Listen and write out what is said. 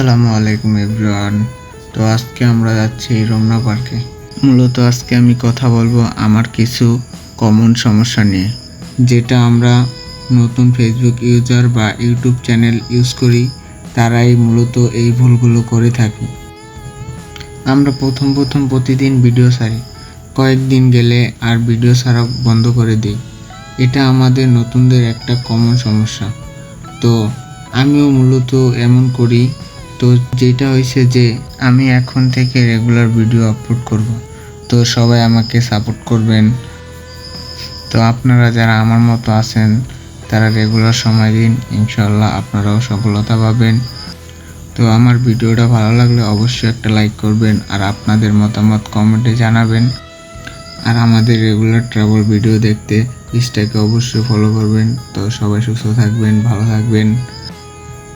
আসসালামু আলাইকুম এভরিওয়ান। তো আজকে আমরা যাচ্ছি রমনা পার্কে। মূলত আজকে আমি কথা বলব আমার কিছু কমন সমস্যা নিয়ে, যেটা আমরা নতুন ফেসবুক ইউজার বা ইউটিউব চ্যানেল ইউজ করি, তারাই মূলত এই ভুলগুলো করে থাকি। আমরা প্রথম প্রথম প্রতিদিন ভিডিও ছাড়ি। কয়েকদিন গেলে আর ভিডিও ছাড়া বন্ধ করে দিই। এটা আমাদের নতুনদের একটা কমন সমস্যা। তো আমিও মূলত এমন করি তো যেটা হয়েছে যে আমি এখন থেকে রেগুলার ভিডিও আপলোড করব। তো সবাই আমাকে সাপোর্ট করবেন। তো আপনারা যারা আমার মতো আছেন, তারা রেগুলার সময় দিন ইনশাল্লাহ আপনারাও সফলতা পাবেন। তো আমার ভিডিওটা ভালো লাগলে অবশ্যই একটা লাইক করবেন আর আপনাদের মতামত কমেন্টে জানাবেন। আর আমাদের রেগুলার ট্রাভেল ভিডিও দেখতে পেজটাকে অবশ্যই ফলো করবেন। তো সবাই সুস্থ থাকবেন, ভালো থাকবেন।